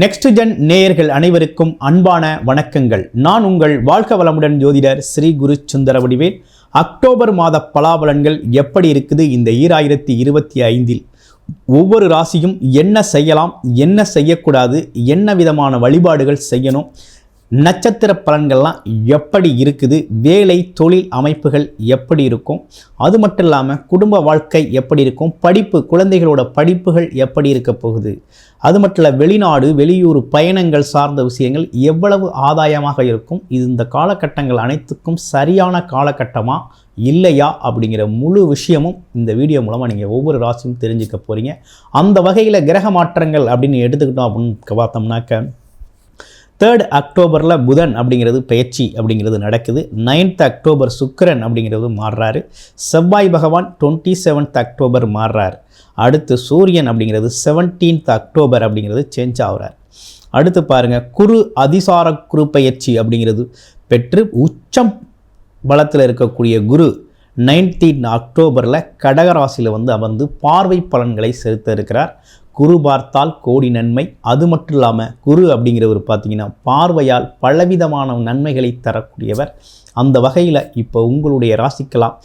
Next gen நேயர்கள் அனைவருக்கும் அன்பான வணக்கங்கள். நான் உங்கள் வாழ்க வளமுடன் ஜோதிடர் ஸ்ரீ குரு சுந்தர வடிவேல். அக்டோபர் மாத பலாபலன்கள் எப்படி இருக்குது இந்த ஈராயிரத்தி இருபத்தி ஐந்தில்? ஒவ்வொரு ராசியும் என்ன செய்யலாம் என்ன செய்யக்கூடாது என்ன விதமான வழிபாடுகள் செய்யணும் நட்சத்திர பலன்கள்லாம் எப்படி இருக்குது? வேலை தொழில் அமைப்புகள் எப்படி இருக்கும்? அது மட்டும் இல்லாமல் குடும்ப வாழ்க்கை எப்படி இருக்கும்? படிப்பு குழந்தைகளோட படிப்புகள் எப்படி இருக்க போகுது? அது மட்டும் இல்லை வெளிநாடு வெளியூர் பயணங்கள் சார்ந்த விஷயங்கள் எவ்வளவு ஆதாயமாக இருக்கும்? இது இந்த காலகட்டங்கள் அனைத்துக்கும் சரியான காலகட்டமா இல்லையா? அப்படிங்கிற முழு விஷயமும் இந்த வீடியோ மூலமாக நீங்கள் ஒவ்வொரு ராசியும் தெரிஞ்சுக்க போகிறீங்க அந்த வகையில் கிரக மாற்றங்கள் அப்படின்னு எடுத்துக்கிட்டோம் அப்படின்னு பார்த்தோம்னாக்க தேர்ட் அக்டோபரில் புதன் அப்படிங்கிறது பயிற்சி அப்படிங்கிறது நடக்குது. நைன்த் அக்டோபர் சுக்கிரன் அப்படிங்கிறது மாறுறாரு. செவ்வாய் பகவான் டுவெண்ட்டி செவன்த் அக்டோபர் மாறுறார். அடுத்து சூரியன் அப்படிங்கிறது செவன்டீன்த் அக்டோபர் அப்படிங்கிறது சேஞ்ச் ஆகுறார். அடுத்து பாருங்கள் குரு அதிசார குரு பயிற்சி அப்படிங்கிறது பெற்று உச்சம் பலத்தில் இருக்கக்கூடிய குரு நைன்டீன் அக்டோபரில் கடகராசியில் வந்து அமர்ந்து பார்வை பலன்களை செலுத்த இருக்கிறார். குரு பார்த்தால் கோடி நன்மை. அது மட்டும் இல்லாமல் குரு அப்படிங்கிறவர் பார்த்தீங்கன்னா பார்வையால் பலவிதமான நன்மைகளை தரக்கூடியவர். அந்த வகையில் இப்போ உங்களுடைய ராசிக்கெல்லாம்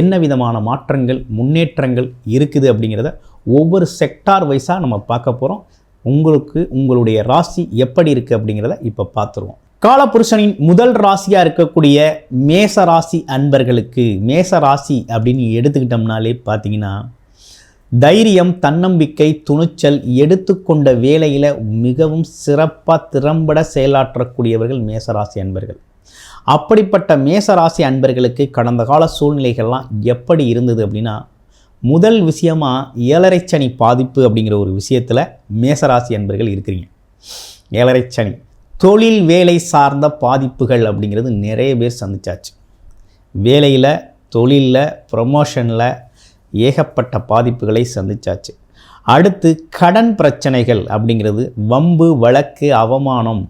என்ன விதமான மாற்றங்கள் முன்னேற்றங்கள் இருக்குது அப்படிங்கிறத ஒவ்வொரு செக்டார் வைஸாக நம்ம பார்க்க போகிறோம் உங்களுக்கு உங்களுடைய ராசி எப்படி இருக்குது அப்படிங்கிறத இப்போ பார்த்துருவோம். காலபுருஷனின் முதல் ராசியாக இருக்கக்கூடிய மேச ராசி அன்பர்களுக்கு மேச ராசி அப்படின்னு எடுத்துக்கிட்டோம்னாலே பார்த்தீங்கன்னா தைரியம் தன்னம்பிக்கை துணிச்சல் எடுத்துக்கொண்ட வேலையில் மிகவும் சிறப்பாக திறம்பட செயலாற்றக்கூடியவர்கள் மேசராசி அன்பர்கள். அப்படிப்பட்ட மேசராசி அன்பர்களுக்கு கடந்த கால சூழ்நிலைகள்லாம் எப்படி இருந்தது அப்படின்னா முதல் விஷயமாக ஏழரை சனி பாதிப்பு அப்படிங்கிற ஒரு விஷயத்தில் மேசராசி அன்பர்கள் இருக்கிறீங்க. ஏழரை சனி. தொழில் வேலை சார்ந்த பாதிப்புகள் அப்படிங்கிறது நிறைய பேர் சந்திச்சாச்சு. வேலையில் தொழிலில் ப்ரொமோஷனில் ஏகப்பட்ட பாதிப்புகளை சந்திச்சாச்சு. அடுத்து கடன் பிரச்சனைகள் அப்படிங்கிறது வம்பு வழக்கு அவமானம்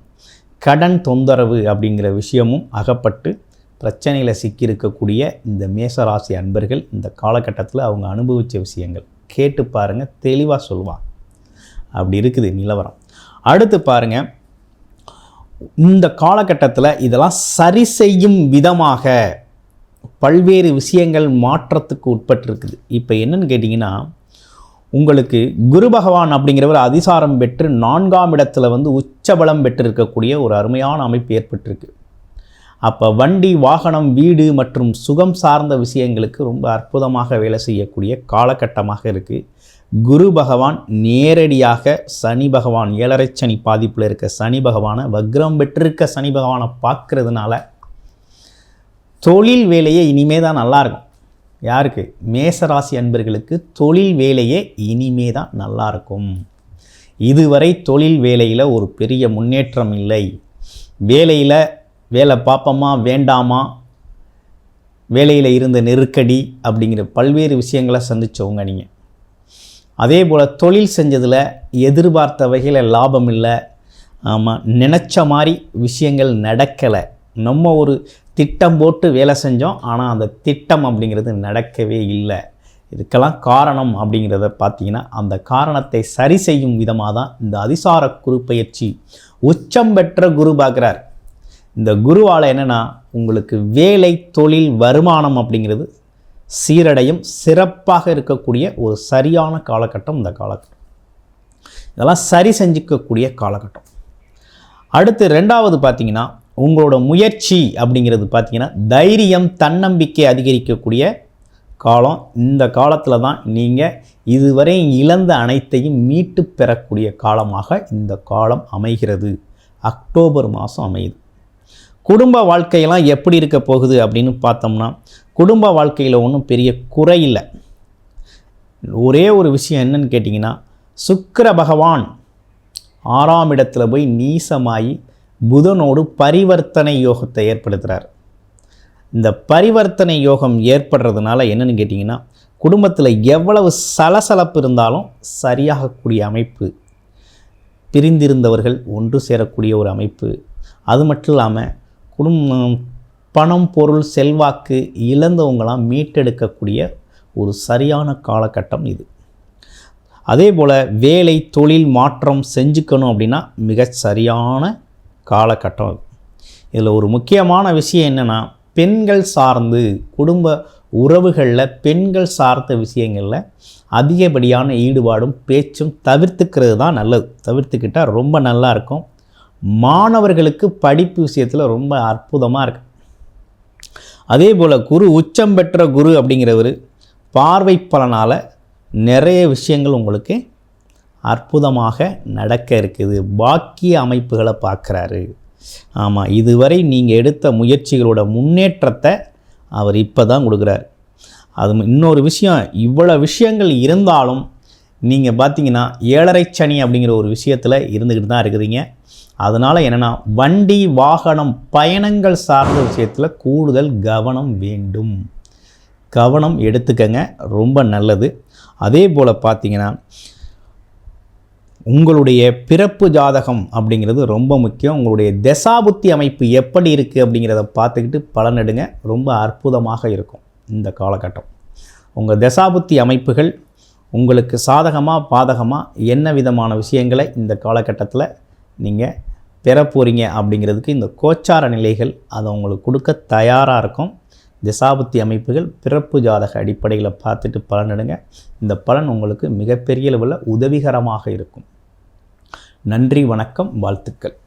கடன் தொந்தரவு அப்படிங்கிற விஷயமும் அகப்பட்டு பிரச்சனையில் சிக்கியிருக்கக்கூடிய இந்த மேசராசி அன்பர்கள் இந்த காலகட்டத்தில் அவங்க அனுபவித்த விஷயங்கள். கேட்டு பாருங்கள் தெளிவாக சொல்லுவாங்க. அப்படி இருக்குது நிலவரம். அடுத்து பாருங்கள் இந்த காலகட்டத்தில் இதெல்லாம் சரி செய்யும் விதமாக பல்வேறு விஷயங்கள் மாற்றத்துக்கு உட்பட்டிருக்குது. இப்போ என்னன்னு கேட்டிங்கன்னா உங்களுக்கு குரு பகவான் அப்படிங்கிறவர் அதிசாரம் பெற்று நான்காம் இடத்துல வந்து உச்சபலம் பெற்றிருக்கக்கூடிய ஒரு அருமையான அமைப்பு ஏற்பட்டிருக்கு. அப்போ வண்டி வாகனம் வீடு மற்றும் சுகம் சார்ந்த விஷயங்களுக்கு ரொம்ப அற்புதமாக வேலை செய்யக்கூடிய காலகட்டமாக இருக்குது குரு பகவான் நேரடியாக சனி பகவான் ஏழரை சனி பாதிப்பில் இருக்க சனி பகவானை வக்ரம் பெற்றிருக்க சனி பகவானை பார்க்கறதுனால தொழில் வேலையே இனிமே தான் நல்லாயிருக்கும் யாருக்கு? மேசராசி அன்பர்களுக்கு தொழில் வேலையே இனிமே தான் நல்லாயிருக்கும் இதுவரை தொழில் வேலையில் ஒரு பெரிய முன்னேற்றம் இல்லை. வேலையில் வேலை பார்ப்போமா வேண்டாமா? வேலையில் இருந்த நெருக்கடி அப்படிங்கிற பல்வேறு விஷயங்களை சந்தித்தவங்க நீங்கள் அதே போல் தொழில் செஞ்சதில் எதிர்பார்த்த வகையில் லாபம் இல்லை. ஆமாம் நினச்ச மாதிரி விஷயங்கள் நடக்கலை. நம்ம ஒரு திட்டம் போட்டு வேலை செஞ்சோம் ஆனால் அந்த திட்டம் அப்படிங்கிறது நடக்கவே இல்லை. இதுக்கெல்லாம் காரணம் அப்படிங்கிறத பார்த்தீங்கன்னா அந்த காரணத்தை சரி செய்யும் விதமாக தான் இந்த அதிசார குரு பயிற்சி உச்சம் பெற்ற குரு பார்க்குறார். இந்த குருவால் என்னென்னா உங்களுக்கு வேலை தொழில் வருமானம் அப்படிங்கிறது சீரடையும் சிறப்பாக இருக்கக்கூடிய ஒரு சரியான காலகட்டம் இந்த காலகட்டம். இதெல்லாம் சரி செஞ்சுக்கக்கூடிய காலகட்டம். அடுத்து ரெண்டாவது பார்த்தீங்கன்னா உங்களோட முயற்சி அப்படிங்கிறது பார்த்தீங்கன்னா தைரியம் தன்னம்பிக்கை அதிகரிக்கக்கூடிய காலம். இந்த காலத்தில் தான் நீங்கள் இதுவரை இழந்த அனைத்தையும் மீட்டு பெறக்கூடிய காலமாக இந்த காலம் அமைகிறது. அக்டோபர் மாதம் அமையுது. குடும்ப வாழ்க்கையெல்லாம் எப்படி இருக்க போகுது அப்படின்னு பார்த்தோம்னா குடும்ப வாழ்க்கையில் ஒன்றும் பெரிய குறை இல்லை. ஒரே ஒரு விஷயம் என்னன்னு கேட்டிங்கன்னா சுக்கர பகவான் ஆறாம் இடத்துல போய் நீசமாகி புதனோடு பரிவர்த்தனை யோகத்தை ஏற்படுத்துகிறார் இந்த பரிவர்த்தனை யோகம் ஏற்படுறதுனால என்னென்னு கேட்டிங்கன்னா குடும்பத்தில் எவ்வளவு சலசலப்பு இருந்தாலும் சரியாகக்கூடிய அமைப்பு பிரிந்திருந்தவர்கள் ஒன்று சேரக்கூடிய ஒரு அமைப்பு. அது மட்டும் இல்லாமல் குடும்பம் பணம் பொருள் செல்வாக்கு இழந்தவங்களாம் மீட்டெடுக்கக்கூடிய ஒரு சரியான காலகட்டம் இது. அதே போல் வேலை தொழில் மாற்றம் செஞ்சுக்கணும் அப்படின்னா மிக சரியான காலகட்டம் அது. இதில் ஒரு முக்கியமான விஷயம் என்னென்னா பெண்கள் சார்ந்து குடும்ப உறவுகளில் பெண்கள் சார்ந்த விஷயங்களில் அதிகப்படியான ஈடுபாடும் பேச்சும் தவிர்த்துக்கிறது தான் நல்லது. தவிர்த்துக்கிட்டால் ரொம்ப நல்லா இருக்கும். மாணவர்களுக்கு படிப்பு விஷயத்தில் ரொம்ப அற்புதமாக இருக்கு. அதே போல் குரு உச்சம் பெற்ற குரு அப்படிங்கிறவர் பார்வை பலனால் நிறைய விஷயங்கள் உங்களுக்கு அற்புதமாக நடக்க இருக்குது. பாக்கிய அமைப்புகளை பார்க்குறாரு. ஆமாம் இதுவரை நீங்கள் எடுத்த முயற்சிகளோட முன்னேற்றத்தை அவர் இப்போ தான் கொடுக்குறாரு. அது இன்னொரு விஷயம் இவ்வளோ விஷயங்கள் இருந்தாலும் நீங்கள் பார்த்தீங்கன்னா ஏழரை சனி அப்படிங்கிற ஒரு விஷயத்தில் இருந்துக்கிட்டு தான் இருக்கிறீங்க. அதனால் என்னென்னா வண்டி வாகனம் பயணங்கள் சார்ந்த விஷயத்தில் கூடுதல் கவனம் வேண்டும். கவனம் எடுத்துக்கங்க ரொம்ப நல்லது. அதே போல் பார்த்தீங்கன்னா உங்களுடைய பிறப்பு ஜாதகம் அப்படிங்கிறது ரொம்ப முக்கியம். உங்களுடைய தசாபுத்தி அமைப்பு எப்படி இருக்குது அப்படிங்கிறத பார்த்துக்கிட்டு பலனெடுங்க ரொம்ப அற்புதமாக இருக்கும் இந்த காலகட்டம். உங்கள் தசாபுத்தி அமைப்புகள் உங்களுக்கு சாதகமாக பாதகமாக என்ன விதமான விஷயங்களை இந்த காலகட்டத்தில் நீங்கள் பெற போகிறீங்க அப்படிங்கிறதுக்கு இந்த கோச்சார நிலைகள் அதை உங்களுக்கு கொடுக்க தயாராக இருக்கும். திசாபுத்தி அமைப்புகள் பிறப்பு ஜாதக அடிப்படையில் பார்த்துட்டு பலனிடுங்க இந்த பலன் உங்களுக்கு மிகப்பெரிய அளவில் உதவிகரமாக இருக்கும். நன்றி வணக்கம் வாழ்த்துக்கள்.